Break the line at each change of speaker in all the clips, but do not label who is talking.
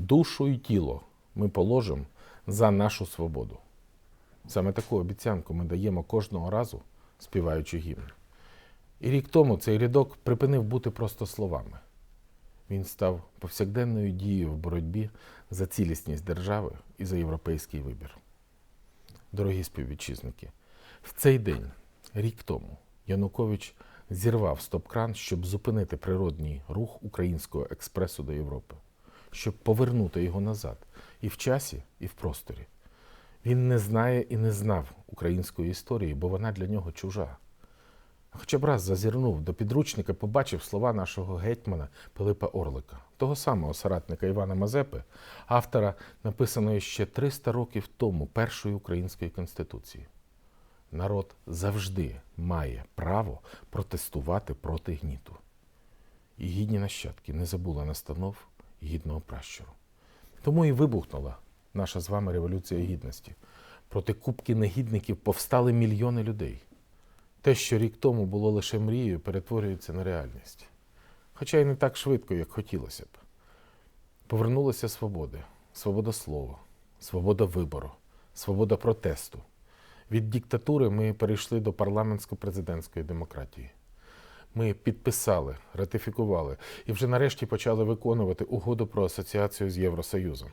душу і тіло ми положимо за нашу свободу. Саме таку обіцянку ми даємо кожного разу, співаючи гімн. І рік тому цей рядок припинив бути просто словами. Він став повсякденною дією в боротьбі за цілісність держави і за європейський вибір. Дорогі співвітчизники, в цей день, рік тому, Янукович зірвав стоп-кран, щоб зупинити природній рух українського експресу до Європи, щоб повернути його назад і в часі, і в просторі. Він не знає і не знав української історії, бо вона для нього чужа. Хоча б раз зазирнув до підручника, побачив слова нашого гетьмана Пилипа Орлика, того самого соратника Івана Мазепи, автора написаної ще 300 років тому першої української конституції. Народ завжди має право протестувати проти гніту. І гідні нащадки не забули настанов гідного пращуру. Тому і вибухнула наша з вами революція гідності. Проти кубки негідників повстали мільйони людей. Те, що рік тому було лише мрією, перетворюється на реальність. Хоча й не так швидко, як хотілося б. Повернулася свобода, свобода слова, свобода вибору, свобода протесту. Від диктатури ми перейшли до парламентсько-президентської демократії. Ми підписали, ратифікували і вже нарешті почали виконувати угоду про асоціацію з Євросоюзом.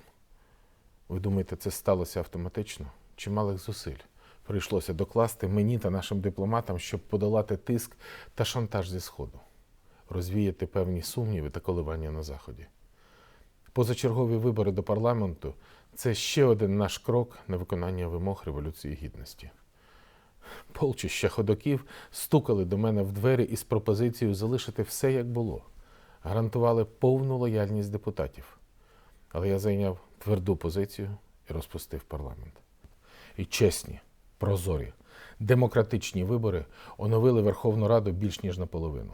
Ви думаєте, це сталося автоматично? Чималих зусиль прийшлося докласти мені та нашим дипломатам, щоб подолати тиск та шантаж зі Сходу, розвіяти певні сумніви та коливання на Заході. Позачергові вибори до парламенту це ще один наш крок на виконання вимог Революції Гідності. Полчища ходоків стукали до мене в двері із пропозицією залишити все як було, гарантували повну лояльність депутатів. Але я зайняв тверду позицію і розпустив парламент. І чесні, прозорі, демократичні вибори оновили Верховну Раду більш ніж наполовину.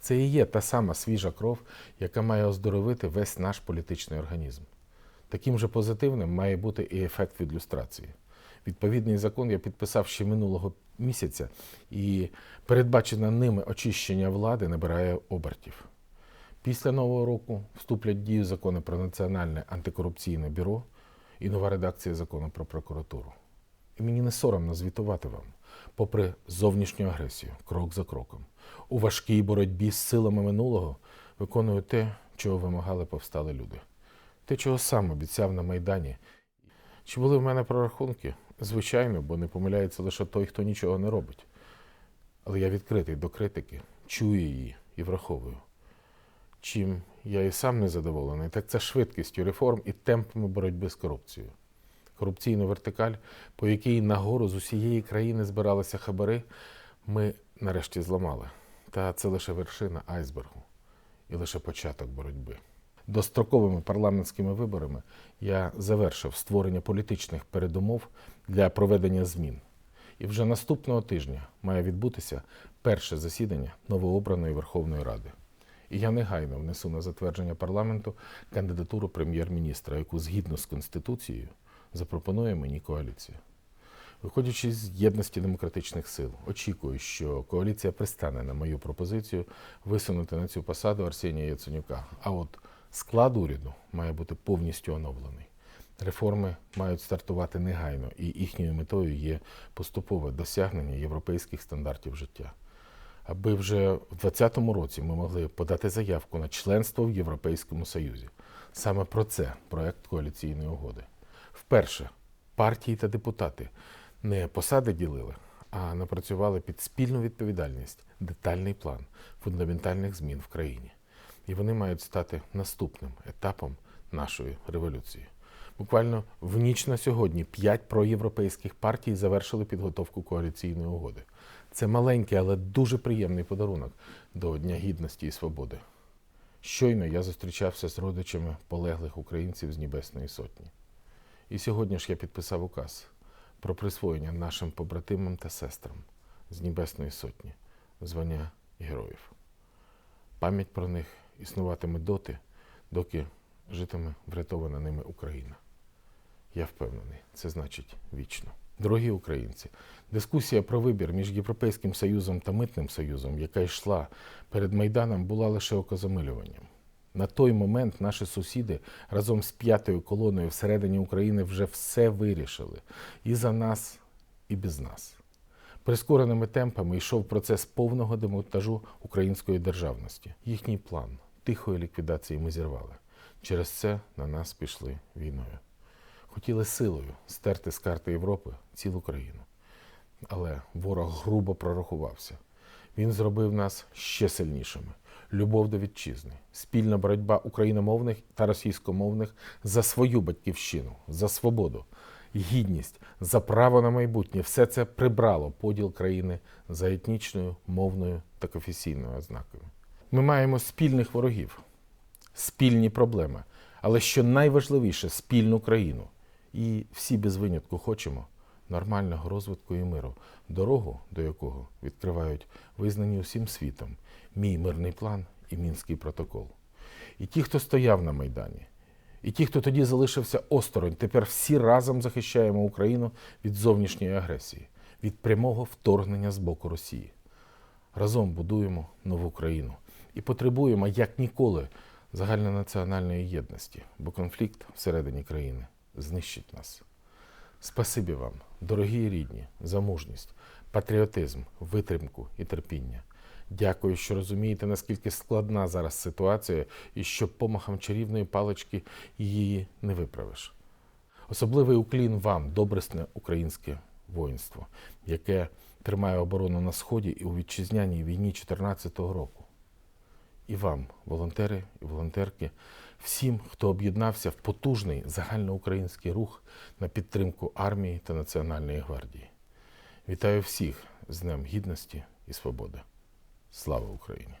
Це і є та сама свіжа кров, яка має оздоровити весь наш політичний організм. Таким же позитивним має бути і ефект від люстрації. Відповідний закон я підписав ще минулого місяця, і передбачене ними очищення влади набирає обертів. Після нового року вступлять в дію закони про Національне антикорупційне бюро і нова редакція закону про прокуратуру. І мені не соромно звітувати вам, попри зовнішню агресію, крок за кроком, у важкій боротьбі з силами минулого виконую те, чого вимагали повстали люди. Те, чого сам обіцяв на Майдані. Чи були в мене прорахунки? Звичайно, бо не помиляється лише той, хто нічого не робить. Але я відкритий до критики, чую її і враховую. Чим я і сам не задоволений, так це швидкістю реформ і темпами боротьби з корупцією. Корупційну вертикаль, по якій нагору з усієї країни збиралися хабари, ми нарешті зламали. Та це лише вершина айсбергу і лише початок боротьби. Достроковими парламентськими виборами я завершив створення політичних передумов для проведення змін. І вже наступного тижня має відбутися перше засідання новообраної Верховної Ради. І я негайно внесу на затвердження парламенту кандидатуру прем'єр-міністра, яку згідно з Конституцією запропонує мені коаліція. Виходячи з єдності демократичних сил, очікую, що коаліція пристане на мою пропозицію висунути на цю посаду Арсенія Яценюка. А от склад уряду має бути повністю оновлений. Реформи мають стартувати негайно, і їхньою метою є поступове досягнення європейських стандартів життя. Аби вже в 2020 році ми могли подати заявку на членство в Європейському Союзі. Саме про це проект коаліційної угоди. Вперше партії та депутати не посади ділили, а напрацювали під спільну відповідальність детальний план фундаментальних змін в країні. І вони мають стати наступним етапом нашої революції. Буквально в ніч на сьогодні п'ять проєвропейських партій завершили підготовку коаліційної угоди. Це маленький, але дуже приємний подарунок до Дня Гідності і Свободи. Щойно я зустрічався з родичами полеглих українців з Небесної Сотні. І сьогодні ж я підписав указ про присвоєння нашим побратимам та сестрам з Небесної Сотні звання героїв. Пам'ять про них існуватиме доти, доки житиме врятована ними Україна. Я впевнений, це значить вічно. Дорогі українці, дискусія про вибір між Європейським Союзом та Митним Союзом, яка йшла перед Майданом, була лише окозамилюванням. На той момент наші сусіди разом з п'ятою колоною всередині України вже все вирішили і за нас, і без нас. Прискореними темпами йшов процес повного демонтажу української державності. Їхній план тихої ліквідації ми зірвали. Через це на нас пішли війною. Хотіли силою стерти з карти Європи цілу країну. Але ворог грубо прорахувався. Він зробив нас ще сильнішими. Любов до вітчизни, спільна боротьба україномовних та російськомовних за свою батьківщину, за свободу, гідність, за право на майбутнє все це прибрало поділ країни за етнічною, мовною та конфесійною ознакою. Ми маємо спільних ворогів, спільні проблеми, але що найважливіше спільну країну. І всі без винятку хочемо нормального розвитку і миру, дорогу до якого відкривають визнані усім світом мій мирний план і мінський протокол. І ті, хто стояв на Майдані, і ті, хто тоді залишився осторонь, тепер всі разом захищаємо Україну від зовнішньої агресії, від прямого вторгнення з боку Росії. Разом будуємо нову країну і потребуємо як ніколи загальнонаціональної єдності, бо конфлікт всередині країни знищить нас. Спасибі вам, дорогі рідні, за мужність, патріотизм, витримку і терпіння. Дякую, що розумієте, наскільки складна зараз ситуація і що помахом чарівної палички її не виправиш. Особливий уклін вам, добресне українське воїнство, яке тримає оборону на Сході і у вітчизняній війні 2014 року. І вам, волонтери і волонтерки, всім, хто об'єднався в потужний загальноукраїнський рух на підтримку армії та Національної гвардії. Вітаю всіх з Днем Гідності і Свободи. Слава Україні!